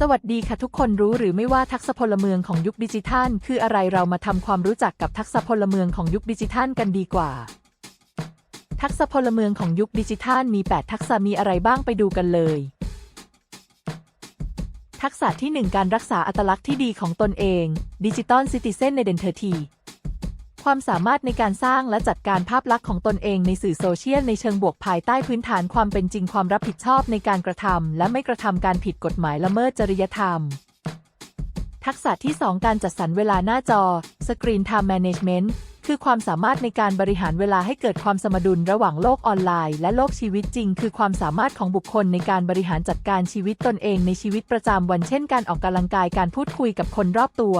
สวัสดีค่ะทุกคนรู้หรือไม่ว่าทักษะพลเมืองของยุคดิจิทัล คืออะไรเรามาทำความรู้จักกับทักษะพลเมืองของยุคดิจิทัลกันดีกว่า ทักษะพลเมืองของยุคดิจิทัลมี 8 ทักษะมีอะไรบ้างไปดูกันเลย ทักษะที่ 1 การรักษาอัตลักษณ์ที่ดีของตนเองดิจิตอลซิติเซนในเดนเทอร์ที ความสามารถในการสร้างและจัดการภาพลักษณ์ของตนเองในสื่อโซเชียลในเชิงบวกภายใต้พื้นฐานความเป็นจริงความรับผิดชอบในการกระทำและไม่กระทำการผิดกฎหมายละเมิดจริยธรรมทักษะที่ 2 การจัดสรรเวลาหน้าจอ Screen Time Management คือความสามารถในการบริหารเวลาให้เกิดความสมดุลระหว่างโลกออนไลน์ และโลกชีวิตจริง คือความสามารถของบุคคลในการบริหารจัดการชีวิตตนเองในชีวิตประจำวัน เช่น การออกกำลังกายการพูดคุยกับคนรอบตัว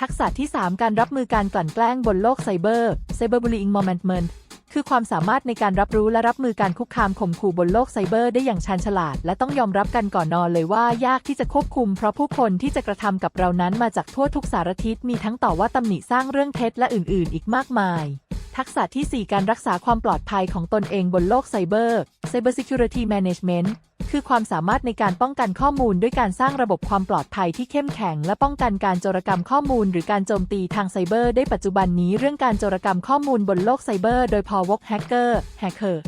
ทักษะที่ 3 การรับมือการกลั่นแกล้งบนโลกไซเบอร์ Cyberbullying Management คือความสามารถในการรับรู้และรับมือการคุกคามข่มขู่บนโลกไซเบอร์ได้อย่างชาญฉลาด และต้องยอมรับกันก่อนนอนเลยว่ายากที่จะควบคุม เพราะผู้คนที่จะกระทำกับเรานั้นมาจากทั่วทุกสารทิศมีทั้งต่อว่าตำหนิสร้างเรื่องเท็จและอื่น ๆ อีกมากมาย ทักษะที่ 4 การรักษาความปลอดภัยของตนเองบนโลกไซเบอร์ Cyber Security Management คือความสามารถในการป้องกันข้อมูลด้วยการสร้างระบบความปลอดภัยที่เข้มแข็ง และป้องกันการโจรกรรมข้อมูล หรือการโจมตีทางไซเบอร์ ได้ปัจจุบันนี้เรื่องการโจรกรรมข้อมูลบนโลกไซเบอร์โดยพอวกแฮกเกอร์แฮกเกอร์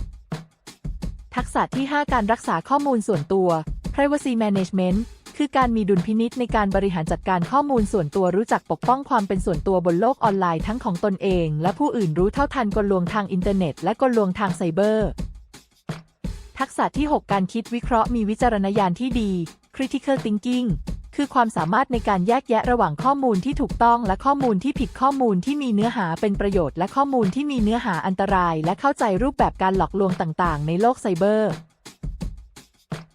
ทักษะที่ 5 การรักษาข้อมูลส่วนตัว Privacy Management คือการมีดุลพินิษในการบริหารจัดการข้อมูลส่วนตัวรู้จักปกป้องความเป็นส่วนตัวบนโลกออนไลน์ทั้งของตนเอง และผู้อื่นรู้เท่าทันกลลวงทางอินเทอร์เน็ต และกลลวงทางไซเบอร์ ทักษะที่ 6 การคิดวิเคราะห์มีวิจารณญาณที่ดี critical thinking คือความสามารถในการแยกแยะระหว่างข้อมูลที่ถูกต้องและข้อมูลที่ผิดข้อมูลที่มีเนื้อหาเป็นประโยชน์และข้อมูลที่มีเนื้อหาอันตราย และเข้าใจรูปแบบการหลอกลวงต่างๆ ในโลกไซเบอร์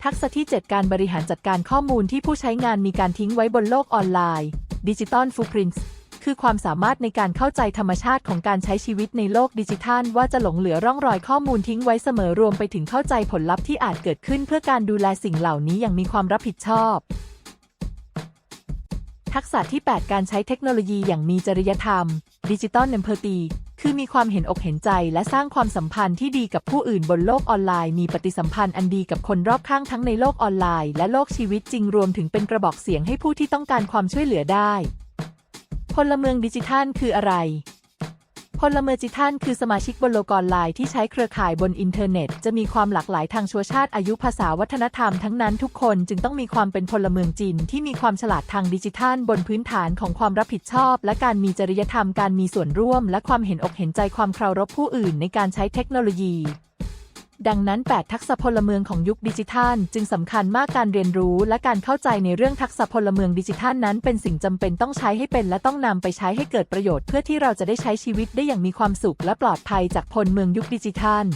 ทักษะที่ 7 การบริหารจัดการข้อมูลที่ผู้ใช้งานมีการทิ้งไว้บนโลกออนไลน์ Digital Footprints คือความสามารถในการเข้าใจธรรมชาติของการใช้ชีวิตในโลกดิจิทัล ว่าจะหลงเหลือร่องรอยข้อมูลทิ้งไว้เสมอรวมไปถึงเข้าใจผลลัพธ์ที่อาจเกิดขึ้นเพื่อการดูแลสิ่งเหล่านี้อย่างมีความรับผิดชอบ ทักษะที่ 8 การใช้เทคโนโลยีอย่างมีจริยธรรม Digital Empathy คือมีความเห็นอกเห็นใจและสร้างความสัมพันธ์ที่ดีกับผู้อื่นบนโลกออนไลน์ มีปฏิสัมพันธ์อันดีกับคนรอบข้างทั้งในโลกออนไลน์ และโลกชีวิตจริงรวมถึงเป็นกระบอกเสียงให้ผู้ที่ต้องการความช่วยเหลือได้ พลเมืองดิจิทัลคืออะไร พลเมืองดิจิทัลคือสมาชิกบนโลกออนไลน์ที่ใช้เครือข่ายบนอินเทอร์เน็ต จะมีความหลากหลายทางชัวชาติอายุภาษาวัฒนธรรมทั้งนั้นทุกคนจึงต้องมีความเป็นพลเมืองจีนที่มีความฉลาดทางดิจิทัล บนพื้นฐานของความรับผิดชอบ และการมีจริยธรรมการมีส่วนร่วม และความเห็นอกเห็นใจความเคารพผู้อื่นในการใช้เทคโนโลยี ดังนั้น 8 ทักษะพลเมืองของยุคดิจิทัล จึงสำคัญมากการเรียนรู้และการเข้าใจในเรื่องทักษะพลเมืองดิจิทัลนั้น เป็นสิ่งจำเป็นต้องใช้ให้เป็น และต้องนำไปใช้ให้เกิดประโยชน์ เพื่อที่เราจะได้ใช้ชีวิตได้อย่างมีความสุขและปลอดภัยจากพลเมืองยุคดิจิทัล